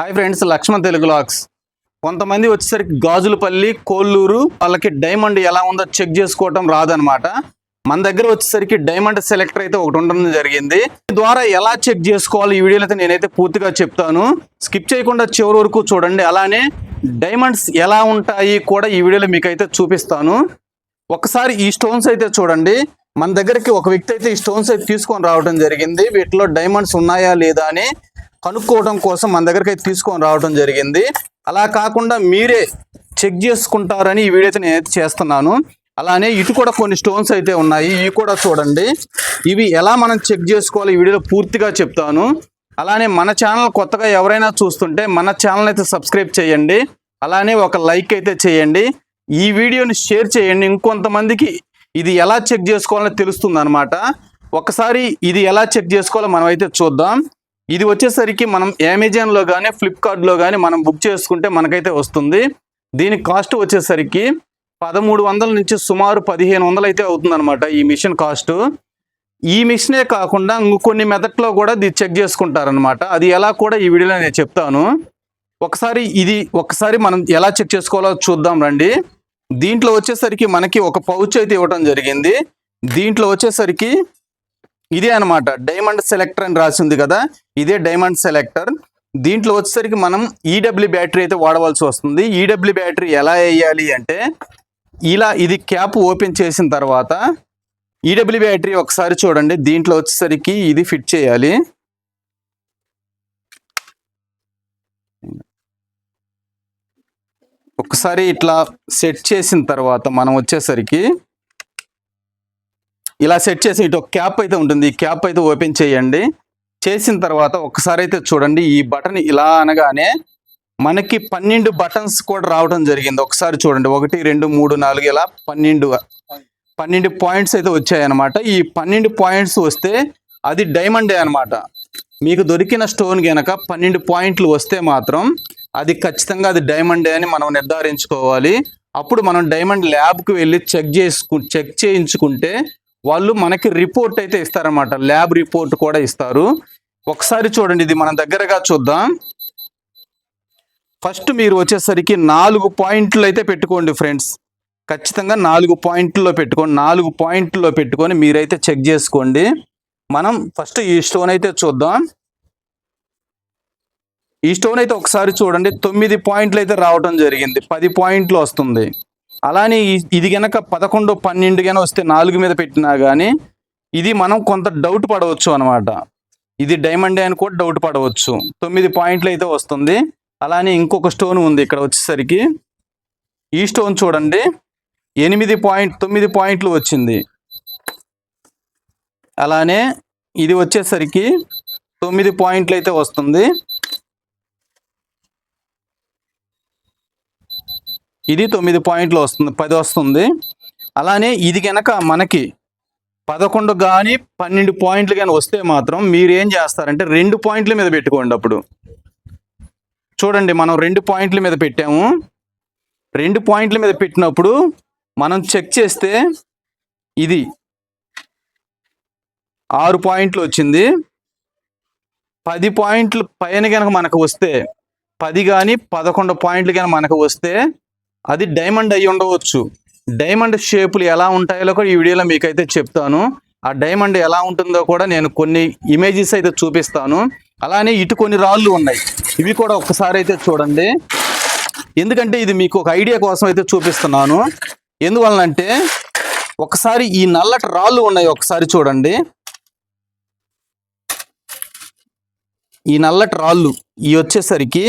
Hi friends Lakshman Telugu లాక్స్. కొంతమంది వచ్చేసరికి గాజులపల్లి కోల్లూరు వాళ్ళకి డైమండ్ ఎలా ఉందో చెక్ చేసుకోవటం రాదనమాట మన దగ్గర వచ్చేసరికి డైమండ్ సెలెక్టర్ అయితే ఒకటి ఉండడం జరిగింది. ద్వారా ఎలా చెక్ చేసుకోవాలి? ఈ వీడియోలో అయితే నేనైతే పూర్తిగా చెప్తాను. స్కిప్ చేయకుండా చివరి వరకు చూడండి. అలానే డైమండ్స్ ఎలా ఉంటాయి కూడా ఈ వీడియోలో మీకు అయితే చూపిస్తాను. ఒకసారి ఈ స్టోన్స్ అయితే చూడండి. మన దగ్గరికి ఒక వ్యక్తి అయితే ఈ స్టోన్స్ అయితే తీసుకొని రావడం జరిగింది. వీటిలో డైమండ్స్ ఉన్నాయా లేదా అని కనుక్కోవడం కోసం మన దగ్గరికి అయితే తీసుకొని రావడం జరిగింది. అలా కాకుండా మీరే చెక్ చేసుకుంటారని ఈ వీడియో అయితే నేనైతే చేస్తున్నాను. అలానే ఇటు కూడా కొన్ని స్టోన్స్ అయితే ఉన్నాయి. ఇవి కూడా చూడండి. ఇవి ఎలా మనం చెక్ చేసుకోవాలి ఈ వీడియోలో పూర్తిగా చెప్తాను. అలానే మన ఛానల్ కొత్తగా ఎవరైనా చూస్తుంటే మన ఛానల్ అయితే సబ్స్క్రైబ్ చేయండి. అలానే ఒక లైక్ అయితే చేయండి. ఈ వీడియోని షేర్ చేయండి. ఇంకొంతమందికి ఇది ఎలా చెక్ చేసుకోవాలో తెలుస్తుంది అనమాట ఒకసారి ఇది ఎలా చెక్ చేసుకోవాలో మనం అయితే చూద్దాం. ఇది వచ్చేసరికి మనం అమెజాన్లో కానీ ఫ్లిప్కార్ట్లో కానీ మనం బుక్ చేసుకుంటే మనకైతే వస్తుంది. దీని కాస్ట్ వచ్చేసరికి పదమూడు వందల నుంచి సుమారు పదిహేను వందలు అయితే అవుతుందన్నమాట ఈ మిషన్ కాస్ట్ ఈ మిషనే కాకుండా ఇంకొన్ని మెథడ్లో కూడా ఇది చెక్ చేసుకుంటారనమాట అది ఎలా కూడా ఈ వీడియోలో నేను చెప్తాను. ఒకసారి ఇది ఒకసారి మనం ఎలా చెక్ చేసుకోవాలో చూద్దాం రండి. దీంట్లో వచ్చేసరికి మనకి ఒక పౌచ్ అయితే ఇవ్వడం జరిగింది. దీంట్లో వచ్చేసరికి ఇదే అన్నమాట. డైమండ్ సెలెక్టర్ అని రాసి ఉంది కదా ఇదే డైమండ్ సెలెక్టర్ దీంట్లో వచ్చేసరికి మనం ఈడబ్ల్యూ బ్యాటరీ అయితే వాడవలసి వస్తుంది. ఈడబ్ల్యూ బ్యాటరీ ఎలా వేయాలి అంటే ఇలా ఇది క్యాప్ ఓపెన్ చేసిన తర్వాత ఈడబ్ల్యూ బ్యాటరీ ఒకసారి చూడండి. దీంట్లో వచ్చేసరికి ఇది ఫిట్ చేయాలి. ఒకసారి ఇట్లా సెట్ చేసిన తర్వాత మనం వచ్చేసరికి ఇలా సెట్ చేసి ఇటు ఒక క్యాప్ అయితే ఉంటుంది. ఈ క్యాప్ అయితే ఓపెన్ చేయండి. చేసిన తర్వాత ఒకసారి అయితే చూడండి. ఈ బటన్ ఇలా అనగానే మనకి పన్నెండు బటన్స్ కూడా రావడం జరిగింది. ఒకసారి చూడండి. ఒకటి రెండు మూడు నాలుగు ఇలా పన్నెండు పన్నెండు పాయింట్స్ అయితే వచ్చాయన్నమాట. ఈ పన్నెండు పాయింట్స్ వస్తే అది డైమండే అన్నమాట. మీకు దొరికిన స్టోన్ కనుక పన్నెండు పాయింట్లు వస్తే మాత్రం అది ఖచ్చితంగా అది డైమండే అని మనం నిర్ధారించుకోవాలి. అప్పుడు మనం డైమండ్ ల్యాబ్కి వెళ్ళి చెక్ చేసుకు చెక్ చేయించుకుంటే వాళ్ళు మనకి రిపోర్ట్ అయితే ఇస్తారన్నమాట. ల్యాబ్ రిపోర్ట్ కూడా ఇస్తారు. ఒకసారి చూడండి ఇది మనం దగ్గరగా చూద్దాం. ఫస్ట్ మీరు వచ్చేసరికి నాలుగు పాయింట్లు అయితే పెట్టుకోండి ఫ్రెండ్స్ ఖచ్చితంగా నాలుగు పాయింట్లో పెట్టుకోండి. నాలుగు పాయింట్లో పెట్టుకొని మీరైతే చెక్ చేసుకోండి. మనం ఫస్ట్ ఈ స్టోన్ అయితే చూద్దాం. ఈ స్టోన్ అయితే ఒకసారి చూడండి తొమ్మిది పాయింట్లు అయితే రావడం జరిగింది. పది పాయింట్లు వస్తుంది. అలానే ఇది గనక పదకొండు పన్నెండు గన వస్తే నాలుగు మీద పెట్టినా కానీ ఇది మనం కొంత డౌట్ పడవచ్చు అనమాట ఇది డైమండ్ అని కూడా డౌట్ పడవచ్చు. తొమ్మిది పాయింట్లు అయితే వస్తుంది. అలానే ఇంకొక స్టోన్ ఉంది ఇక్కడ వచ్చేసరికి. ఈ స్టోన్ చూడండి. ఎనిమిది పాయింట్ తొమ్మిది పాయింట్లు వచ్చింది. అలానే ఇది వచ్చేసరికి తొమ్మిది పాయింట్లు అయితే వస్తుంది. ఇది తొమ్మిది పాయింట్లు వస్తుంది పది వస్తుంది. అలానే ఇది కనుక మనకి పదకొండు కానీ పన్నెండు పాయింట్లు కానీ వస్తే మాత్రం మీరు ఏం చేస్తారంటే రెండు పాయింట్ల మీద పెట్టుకోండి అప్పుడు. చూడండి మనం రెండు పాయింట్ల మీద పెట్టాము. రెండు పాయింట్ల మీద పెట్టినప్పుడు మనం చెక్ చేస్తే ఇది ఆరు పాయింట్లు వచ్చింది. పది పాయింట్లు పైన కనుక మనకు వస్తే పది కానీ పదకొండు పాయింట్లు కానీ మనకు వస్తే అది డైమండ్ అయి ఉండవచ్చు. డైమండ్ షేపులు ఎలా ఉంటాయో కూడా ఈ వీడియోలో మీకైతే చెప్తాను. ఆ డైమండ్ ఎలా ఉంటుందో కూడా నేను కొన్ని ఇమేజెస్ అయితే చూపిస్తాను. అలానే ఇటు కొన్ని రాళ్ళు ఉన్నాయి. ఇవి కూడా ఒకసారి అయితే చూడండి. ఎందుకంటే ఇది మీకు ఒక ఐడియా కోసం అయితే చూపిస్తున్నాను. ఎందువలనంటే ఒకసారి ఈ నల్లటి రాళ్ళు ఉన్నాయి ఒకసారి చూడండి. ఈ నల్లటి రాళ్ళు ఇవి వచ్చేసరికి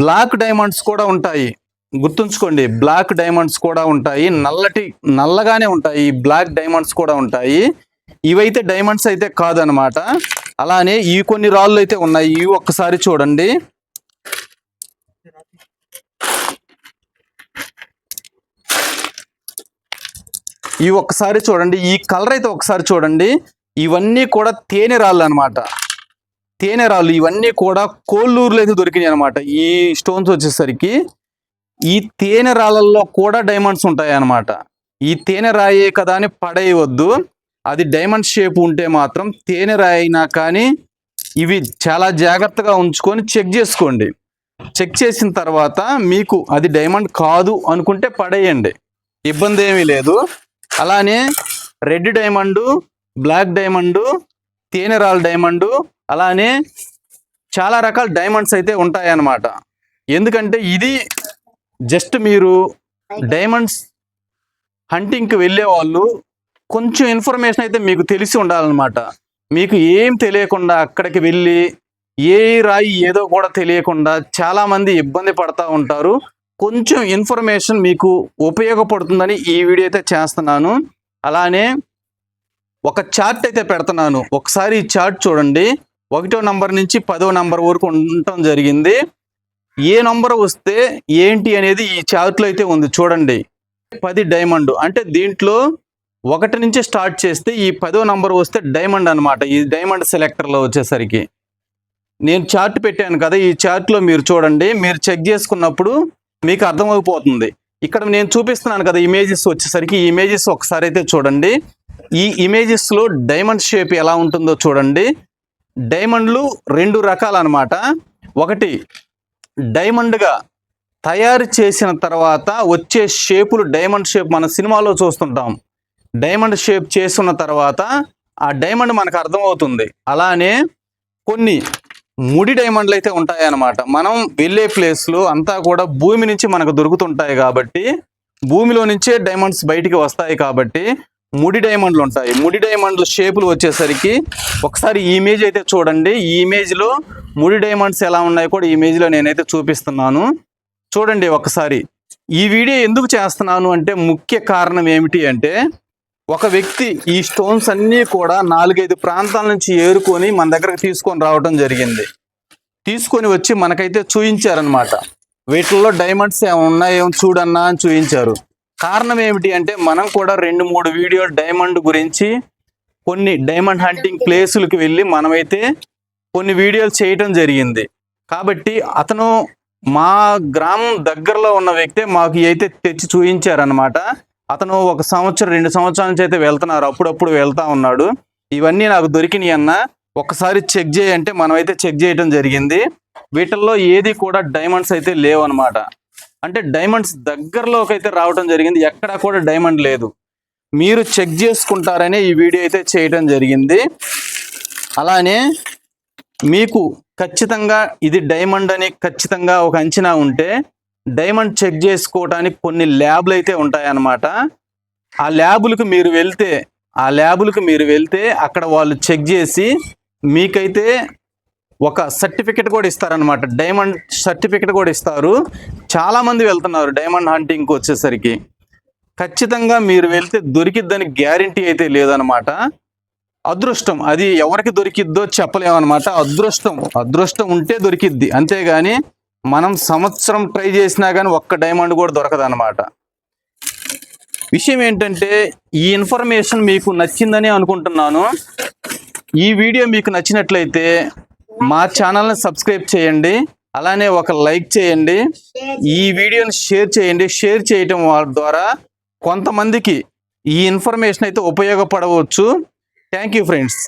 బ్లాక్ డైమండ్స్ కూడా ఉంటాయి. గుర్తుంచుకోండి బ్లాక్ డైమండ్స్ కూడా ఉంటాయి. నల్లటి నల్లగానే ఉంటాయి. బ్లాక్ డైమండ్స్ కూడా ఉంటాయి. ఇవైతే డైమండ్స్ అయితే కాదనమాట. అలానే ఈ కొన్ని రాళ్ళు అయితే ఉన్నాయి. ఇవి ఒక్కసారి చూడండి. ఇవి ఒక్కసారి చూడండి. ఈ కలర్ అయితే ఒకసారి చూడండి. ఇవన్నీ కూడా తేనె రాళ్ళు అనమాట తేనెరాళ్ళు ఇవన్నీ కూడా కోల్లూరులో అయితే దొరికినాయి అనమాట ఈ స్టోన్స్ వచ్చేసరికి ఈ తేనె రాళ్ళల్లో కూడా డైమండ్స్ ఉంటాయి అన్నమాట ఈ తేనె రాయే కదా అని పడేయవద్దు. అది డైమండ్ షేప్ ఉంటే మాత్రం తేనె రాయినా కానీ ఇవి చాలా జాగ్రత్తగా ఉంచుకొని చెక్ చేసుకోండి. చెక్ చేసిన తర్వాత మీకు అది డైమండ్ కాదు అనుకుంటే పడేయండి. ఇబ్బంది ఏమీ లేదు. అలానే రెడ్ డైమండు బ్లాక్ డైమండు తేనెరాల్ డైమండు అలానే చాలా రకాల డైమండ్స్ అయితే ఉంటాయన్నమాట. ఎందుకంటే ఇది జస్ట్ మీరు డైమండ్స్ హంటింగ్కి వెళ్ళే వాళ్ళు కొంచెం ఇన్ఫర్మేషన్ అయితే మీకు తెలిసి ఉండాలన్నమాట. మీకు ఏం తెలియకుండా అక్కడికి వెళ్ళి ఏ రాయి ఏదో కూడా తెలియకుండా చాలామంది ఇబ్బంది పడతా ఉంటారు. కొంచెం ఇన్ఫర్మేషన్ మీకు ఉపయోగపడుతుందని ఈ వీడియో అయితే చేస్తున్నాను. అలానే ఒక చార్ట్ అయితే పెడుతున్నాను. ఒకసారి ఈ చార్ట్ చూడండి. ఒకటో నంబర్ నుంచి పదో నంబర్ వరకు ఉండటం జరిగింది. ఏ నంబర్ వస్తే ఏంటి అనేది ఈ చార్ట్లో అయితే ఉంది చూడండి. పది డైమండ్ అంటే దీంట్లో ఒకటి నుంచి స్టార్ట్ చేస్తే ఈ పదో నంబర్ వస్తే డైమండ్ అనమాట ఈ డైమండ్ సెలెక్టర్లో వచ్చేసరికి. నేను చార్ట్ పెట్టాను కదా ఈ చార్ట్లో మీరు చూడండి. మీరు చెక్ చేసుకున్నప్పుడు మీకు అర్థమైపోతుంది. ఇక్కడ నేను చూపిస్తున్నాను కదా ఇమేజెస్ వచ్చేసరికి. ఈ ఇమేజెస్ ఒకసారి అయితే చూడండి. ఈ ఇమేజెస్లో డైమండ్ షేప్ ఎలా ఉంటుందో చూడండి. డైమండ్లు రెండు రకాలన్నమాట. ఒకటి డైమండ్గా తయారు చేసిన తర్వాత వచ్చే షేపులు డైమండ్ షేప్ మన సినిమాలో చూస్తుంటాం. డైమండ్ షేప్ చేసున్న తర్వాత ఆ డైమండ్ మనకు అర్థమవుతుంది. అలానే కొన్ని ముడి డైమండ్లు అయితే ఉంటాయి అన్నమాట మనం వెళ్ళే ప్లేస్లో అంతా కూడా భూమి నుంచి మనకు దొరుకుతుంటాయి కాబట్టి భూమిలో నుంచే డైమండ్స్ బయటికి వస్తాయి కాబట్టి ముడి డైమండ్లు ఉంటాయి. ముడి డైమండ్ల షేపులు వచ్చేసరికి ఒకసారి ఈ ఇమేజ్ అయితే చూడండి. ఈ ఇమేజ్లో ముడి డైమండ్స్ ఎలా ఉన్నాయో కూడా ఇమేజ్లో నేనైతే చూపిస్తున్నాను. చూడండి ఒకసారి. ఈ వీడియో ఎందుకు చేస్తున్నాను అంటే ముఖ్య కారణం ఏమిటి అంటే ఒక వ్యక్తి ఈ స్టోన్స్ అన్నీ కూడా నాలుగైదు ప్రాంతాల నుంచి ఏరుకొని మన దగ్గరకు తీసుకొని రావడం జరిగింది. తీసుకొని వచ్చి మనకైతే చూయించారనమాట వీటిల్లో డైమండ్స్ ఏమైనా ఉన్నాయేమో చూడన్నా అని చూయించారు. కారణం ఏమిటి అంటే మనం కూడా రెండు మూడు వీడియో డైమండ్ గురించి కొన్ని డైమండ్ హంటింగ్ ప్లేసులకు వెళ్ళి మనమైతే కొన్ని వీడియోలు చేయటం జరిగింది. కాబట్టి అతను మా గ్రామం దగ్గరలో ఉన్న వ్యక్తే మాకు అయితే తెచ్చి చూయించారనమాట అతను ఒక సంవత్సరం రెండు సంవత్సరాల నుంచి అయితే వెళ్తున్నారు. అప్పుడప్పుడు వెళ్తా ఉన్నాడు. ఇవన్నీ నాకు దొరికినాయి అన్న. ఒకసారి చెక్ చేయంటే మనమైతే చెక్ చేయటం జరిగింది. వీటిల్లో ఏది కూడా డైమండ్స్ అయితే లేవు అనమాట అంటే డైమండ్స్ దగ్గరలోకి అయితే రావడం జరిగింది. ఎక్కడా కూడా డైమండ్ లేదు. మీరు చెక్ చేసుకుంటారనే ఈ వీడియో అయితే చేయడం జరిగింది. అలానే మీకు ఖచ్చితంగా ఇది డైమండ్ అని ఖచ్చితంగా ఒక అంచనా ఉంటే డైమండ్ చెక్ చేసుకోవడానికి కొన్ని ల్యాబ్లు అయితే ఉంటాయన్నమాట. ఆ ల్యాబులకు మీరు వెళ్తే ఆ ల్యాబులకు మీరు వెళ్తే అక్కడ వాళ్ళు చెక్ చేసి మీకైతే ఒక సర్టిఫికెట్ కూడా ఇస్తారనమాట డైమండ్ సర్టిఫికెట్ కూడా ఇస్తారు. చాలామంది వెళ్తున్నారు డైమండ్ హంటింగ్కి వచ్చేసరికి. ఖచ్చితంగా మీరు వెళ్తే దొరికిద్దని గ్యారంటీ అయితే లేదనమాట అదృష్టం అది ఎవరికి దొరికిద్దో చెప్పలేమన్నమాట. అదృష్టం అదృష్టం ఉంటే దొరికిద్ది. అంతేగాని మనం సంవత్సరం ట్రై చేసినా కానీ ఒక్క డైమండ్ కూడా దొరకదనమాట విషయం ఏంటంటే ఈ ఇన్ఫర్మేషన్ మీకు నచ్చిందని అనుకుంటున్నాను. ఈ వీడియో మీకు నచ్చినట్లయితే మా ఛానల్ని సబ్స్క్రైబ్ చేయండి అలానే ఒక లైక్ చేయండి ఈ వీడియోని షేర్ చేయండి. షేర్ చేయటం ద్వారా కొంతమందికి ఈ ఇన్ఫర్మేషన్ అయితే ఉపయోగపడవచ్చు. Thank you friends.